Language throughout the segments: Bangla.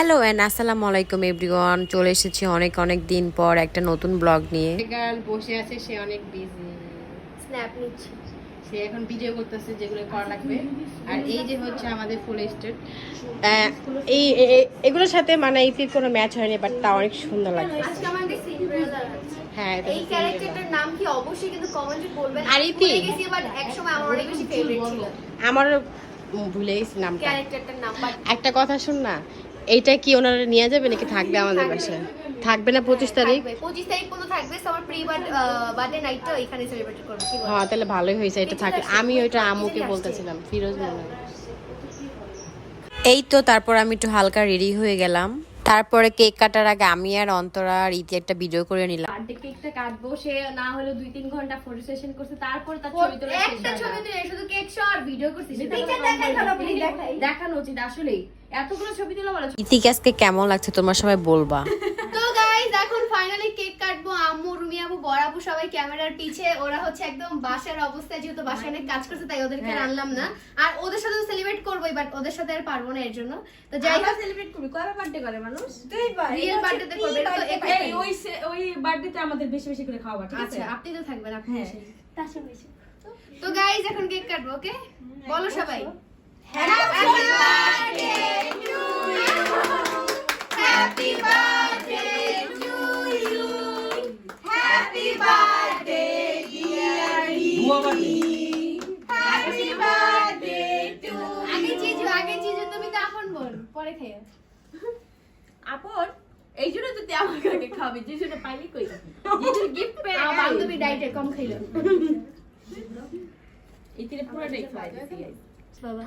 হ্যালো অ্যান্ড আসসালামু আলাইকুম এভরিওয়ান চলে এসেছি অনেক অনেক দিন পর একটা নতুন ব্লগ নিয়ে। গার্ল বসে আছে সে অনেক বিজি স্ন্যাপ নিচ্ছি। সে এখন ভিডিও করতেছে যেগুলো করা লাগবে। আর এই যে হচ্ছে আমাদের ফুল স্টেট এই এগুলোর সাথে মানে ইপির কোনো ম্যাচ হয়নি বাট তা অনেক সুন্দর লাগছে হ্যাঁ এই ক্যারেক্টারটার নাম কি অবশ্যই কিন্তু কমেন্টে বলবেন। আর ইতি? ভুলে গেছি বাট একসময় আমার অনেক বেশি ফেভারিট ছিল। আমার ভুলে গেছি নামটা। ক্যারেক্টারটার নাম একটা কথা শুন না এইটা কি ওনারা নিয়ে যাবে নাকি থাকবে আমাদের কাছে বাসায়? থাকবে না পঁচিশ তারিখ? পঁচিশ তারিখ পর্যন্ত থাকবে। আমার প্রি বার্থডে নাইটটা এখানে সেলিব্রেট করব। হ্যাঁ তাহলে ভালোই হয়েছে এটা থাকবে আমি ওইটা আমুকে বলতেছিলাম ফিরোজ মনে এই তো তারপর আমি একটু হালকা রেডি হয়ে গেলাম। তারপরে কেক কাটার আগে আমি আর অন্তরা আর ইতি একটা ভিডিও করে নিলাম। বার্থডে কেকটা কাটবো সে না হলো দুই তিন ঘণ্টা ফটো সেশন করছে তারপর তার ছবি তোলা একটা ছবি তুলে শুধু কেক শো আর ভিডিও করছিস দেখানো উচিত আসলেই এতগুলো ছবি তোলা বলো। ইতি আজকে কেমন লাগছে? তোমার সবাই বলবা। তো গাইস এখন ফাইনালি কেক কাটবো আম্মু রুমি আবু বড় আবু সবাই ক্যামেরার পিছে ওরা হচ্ছে একদম বাসার অবস্থায় যেহেতু বাসায় অনেক কাজ করছে তাই ওদেরকে হ্যাঁ। আনলাম না। আর ওদের সাথে সেলিব্রেট করবোই বাট ওদের সাথে আর পারব না এর জন্য। তো যাই হোক। সেলিব্রেট করবি। কয়বার বার্থডে করে মানুষ? রিয়েল বার্থডেতে করবে তো এই ওই ওই বার্থডেতে আমাদের বেশি বেশি করে খাওয়াবা ঠিক আছে? আচ্ছা আপনি তো থাকবেন আপনি হ্যাঁ। এসে। তো গাইস এখন কেক কাটবো ওকে বলো সবাই। হ্যাপি আগে জিজু তুমি তো এখন বল পরে খেয়ে আপন? এই জন্য তো তুই আমাকে আগে খাওয়াবি যে জন্য পাইলি কই জিজুর গিফট পেয়ে আমার বান্ধবী ডাইটে কম খাইলো। ইতিরে পুরোটাই দিছি বাবা।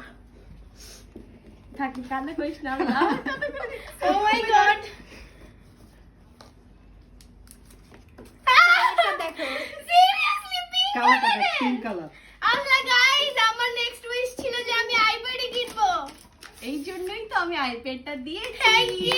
থাকি কান্না করিস না ও মাই গড দেখো। সিরিয়াসলি পিঙ্ক আল্লাহ গাইস আমার নেক্সট উইশ ছিল যে আমি আইপ্যাডই কিনবো এই জন্যই তো আমি আইপ্যাডটা দিয়ে থ্যাংক ইউ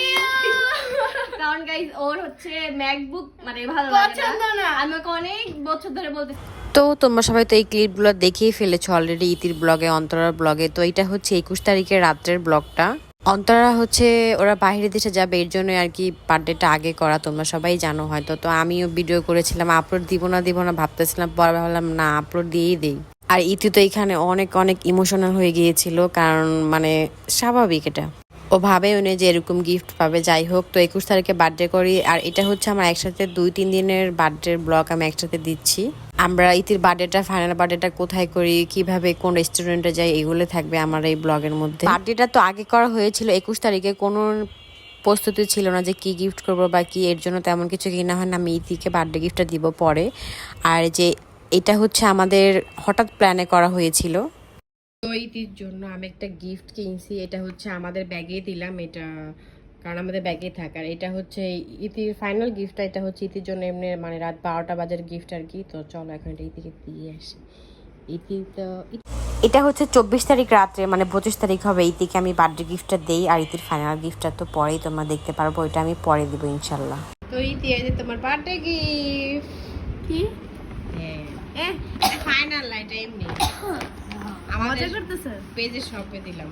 কারণ গাইস ওর হচ্ছে ম্যাকবুক মানে ভালো লাগে পছন্দ না। আমি অনেক বছর ধরে বলতেছি। তো তোমরা সবাই তো এই ক্লিপগুলো দেখেই ফেলেছো অলরেডি ইতির ব্লগে অন্তরার ব্লগে। তো এটা হচ্ছে একুশ তারিখের রাত্রের ব্লগটা। অন্তরা হচ্ছে ওরা বাইরে দেশে যাবে এর জন্য আর কি বার্থডেটা আগে করা। তোমরা সবাই জানো হয়তো। তো আমিও ভিডিও করেছিলাম আপলোড দিব না দিব না ভাবতেছিলাম পরে ভাবলাম না আপলোড দিয়েই দেই। আর ইতি তো এখানে অনেক অনেক ইমোশনাল হয়ে গিয়েছিল, কারণ মানে স্বাভাবিক এটা। ও ভাবে উনি যে এরকম গিফট পাবে, যাই হোক, তো একুশ তারিখে বার্থডে করি। আর এটা হচ্ছে আমার একসাথে দুই, তিন দিনের বার্থডের ব্লগ আমি একসাথে দিচ্ছি। আমরা ইতির বার্থডেটা ফাইনাল বার্থডেটা কোথায় করি, কীভাবে কোন রেস্টুরেন্টে যাই, এগুলো থাকবে আমার এই ব্লগের মধ্যে। বার্থডেটা তো আগে করা হয়েছিল, একুশ তারিখে কোনো প্রস্তুতি ছিল না যে কি গিফট করব বা কি, এর জন্য তেমন কিছু কিনা হয় না, আমি ইতিকে বার্থডে গিফটটা দিব পরে। আর যে এটা হচ্ছে আমাদের হঠাৎ প্ল্যানে করা হয়েছিল। তো ইতির জন্য আমি একটা গিফট কিনছি এটা হচ্ছে আমাদের ব্যাগে দিলাম এটা কারণ আমাদের ব্যাগে থাকে। আর এটা হচ্ছে ইতির ফাইনাল গিফটটা এটা হচ্ছে ইতির জন্য এমনি মানে রাত বারোটা বাজার গিফট আর কি। তো চলো এখন এটা ইতিকে দিয়ে আসি। ইতি তো এটা হচ্ছে চব্বিশ তারিখ রাত্রে মানে পঁচিশ তারিখ হবে ইতিকে আমি বার্থডে গিফটটা দেই আর ইতির ফাইনাল গিফটটা তো পরেই তোমরা দেখতে পারব ওইটা আমি পরে দিব ইনশাল্লাহ। তো ইতি এই যে তোমার বার্থডে গিফট কি? ফাইনাল এটা এমনি। আমাদের পেজে শপে দিলাম।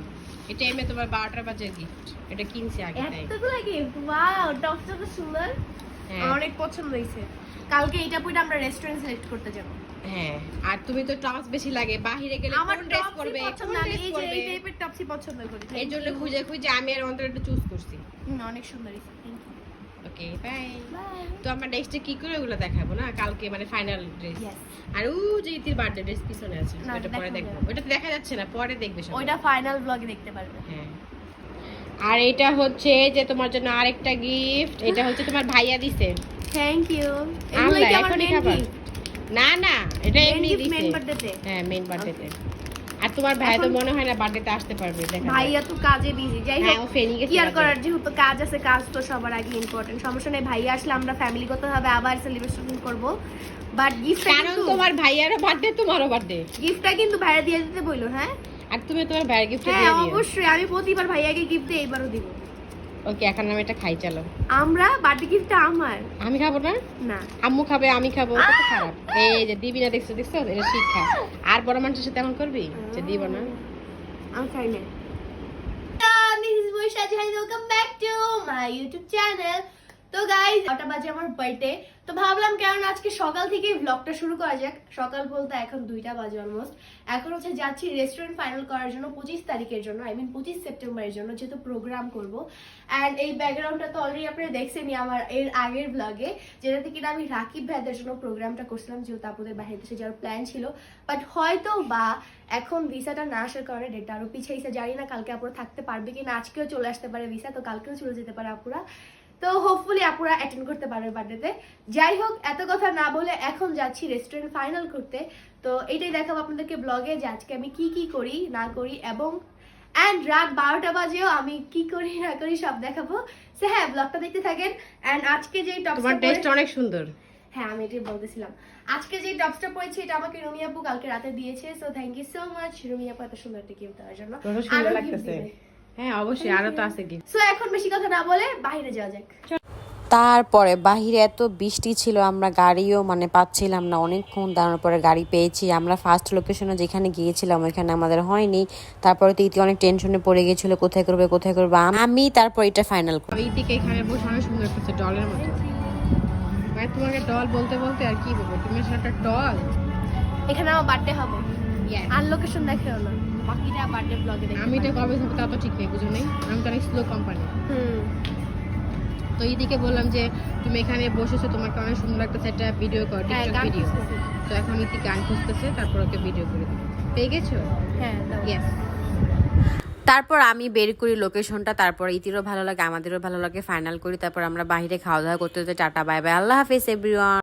এটা এমনি তোমার বারোটা বাজার গিফট এটা কিনছি আগে তাই। এতগুলো গিফট ওয়াও তো সুন্দর। হ্যাঁ। অনেক পছন্দ হয়েছে। কালকে এটা পরে আমরা রেস্টুরেন্ট সিলেক্ট করতে যাব। হ্যাঁ আর তুমি তো টপস বেশি লাগে। বাহিরে গেলে আমার কোন ড্রেস করবে পছন্দ আমি এই যে এই টাইপের টপসই পছন্দ করি। এই জন্য খুঁজে খুঁজে আমি আর অন্তর একটু চুজ করছি। অনেক সুন্দর হয়েছে। ওকে বাই তো আমরা নেক্সটে কি করে ওগুলো দেখাবো না? কালকে মানে ফাইনাল ড্রেস আর ও যে ইতির বার্থডে ড্রেস পিছনে আছে ওটা পরে দেখব। ওটা তো দেখা যাচ্ছে না পরে দেখবে সবাই। ওইটা ফাইনাল ব্লগে দেখতে পারবে। হ্যাঁ। আর এটা হচ্ছে যে তোমার জন্য আরেকটা গিফট এটা হচ্ছে তোমার ভাইয়া দিছে। থ্যাংক ইউ এগুলো কি আমার না না এটা এমনি দিছে। হ্যাঁ মেন বার্থডেতে আর তোমার ভাই তো মনে হয় না বার্থডেতে আসতে পারবে ভাইয়া তো কাজে বিজি যাই হ্যাঁ, হোক কি আর করার যেহেতু কাজ আছে কাজ তো সবার আগে ইম্পর্টেন্ট সমস্যা নেই ভাইয়া আসলে আমরা আবার সেলিব্রেশন করব। বাট গিফট কারণ তোমার ভাইয়ারও বার্থডে তোমারও বার্থডে গিফটটা কিন্তু ভাইয়া দিয়ে দিতে বইলো হ্যাঁ? আর তুমি তোমার ভাইয়ের গিফট হ্যাঁ দিয়ে দিও। অবশ্যই আমি প্রতিবার ভাইয়াকে গিফট দিই এবারও দিব। ওকে এখন আমি এটা খাই চলো। আমরা বার্থডে গিফটটা আমার। আমি খাব না? না। আম্মু খাবে আমি খাব কত খারাপ। এই যে দিবি না দেখছ দেখছ? এটা শিক্ষা। আর বড় মানুষের সাথে এমন করবি? যে দিব না। আমি খাই না। This is Baishakhi hi welcome back to my YouTube channel তো গাইজ ওটা বাজে আমার বার্থডে তো ভাবলাম কেন আজকে সকাল থেকেই ব্লগটা শুরু করা যাক। সকাল বলতে এখন দুইটা বাজে অলমোস্ট এখন হচ্ছে যাচ্ছি রেস্টুরেন্ট ফাইনাল করার জন্য পঁচিশ তারিখের জন্য আই মিন পঁচিশ সেপ্টেম্বরের জন্য যেহেতু প্রোগ্রাম করব। অ্যান্ড এই ব্যাকগ্রাউন্ডটা তো অলরেডি আপনারা দেখছেনই আমার এর আগের ব্লগে যেটাতে কিনা আমি রাকিব ভাইদের জন্য প্রোগ্রামটা করছিলাম, যেহেতু আপনাদের বাইরে দেশে যাওয়ার প্ল্যান ছিল। বাট হয়তো বা এখন ভিসাটা না আসার কারণে ডেটটা আরও পিছিয়েছে জানি না কালকে আপুরা থাকতে পারবে কিনা, আজকেও চলে আসতে পারে ভিসা তো কালকেও চলে যেতে পারে আপুরা। তো হোপফুলি আপুরা অ্যাটেন্ড করতে পারবে বার্থডেতে যাই হোক এত কথা না বলে এখন যাচ্ছি রেস্টুরেন্ট ফাইনাল করতে। তো এটাই দেখাবো আপনাদেরকে ব্লগে যে আজকে আমি কি কি করি না করি এবং অ্যান্ড রাত বারোটা বাজেও আমি কি করি না করি সব দেখাবো। সে হ্যাঁ ব্লগটা দেখতে থাকেন। অ্যান্ড আজকে যে টপসটা টেস্ট অনেক সুন্দর। হ্যাঁ আমি এটাই বলতেছিলাম। আজকে যে টপসটা পরেছি এটা আমাকে রুমি আপু কালকে রাতে দিয়েছে। So thank you so much Rumi আপু এত সুন্দর একটা গিফট দেওয়ার জন্য। সুন্দর লাগতেছে। হ্যাঁ অবশ্যই আরও তো আছে কি সো এখন বেশি কথা না বলে বাইরে যাওয়া যাক। তারপরে বাহিরে এত বৃষ্টি ছিল আমরা গাড়িও মানে পাচ্ছিলাম না। অনেকক্ষণ দাঁড়ানোর পরে গাড়ি পেয়েছি। আমরা ফার্স্ট লোকেশনে যেখানে গিয়েছিলাম ওইখানে আমাদের হয়নি। তারপরে তো ইতি অনেক টেনশনে পড়ে গেছিল কোথায় করবে কোথায় করবে। আমি তারপর এটা ফাইনাল করি। এই এখানে বসে অনেক সুন্দর করছে ডলের মতো। ভাই তোমাকে ডল বলতে বলতে আর কি বলব? তুমি একটা ডল এখানে আমার বার্থডে হবে। আর লোকেশন দেখেও না বাকিটা বার্থডে ব্লগে দেখে আমি এটা কবে হবে তা তো ঠিক নেই বুঝো নেই? আমি তো অনেক স্লো কোম্পানি হুম। তো এইদিকে বললাম যে তুমি এখানে বসেছো তোমাকে অনেক সুন্দর লাগতেছে একটা ভিডিও কর হ্যাঁ টিকটক ভিডিও তো এখন ইতি গান খুঁজতেছে তারপর ওকে ভিডিও করে দিবে। পেয়ে গেছো হ্যাঁ ইয়েস তারপর আমি বের করি লোকেশনটা তারপর ইতিরও ভালো লাগে আমাদেরও ভালো লাগে ফাইনাল করি তারপর আমরা বাইরে খাওয়া দাওয়া করতে করতে টাটা বাই বাই আল্লাহ হাফিজ এভরিওয়ান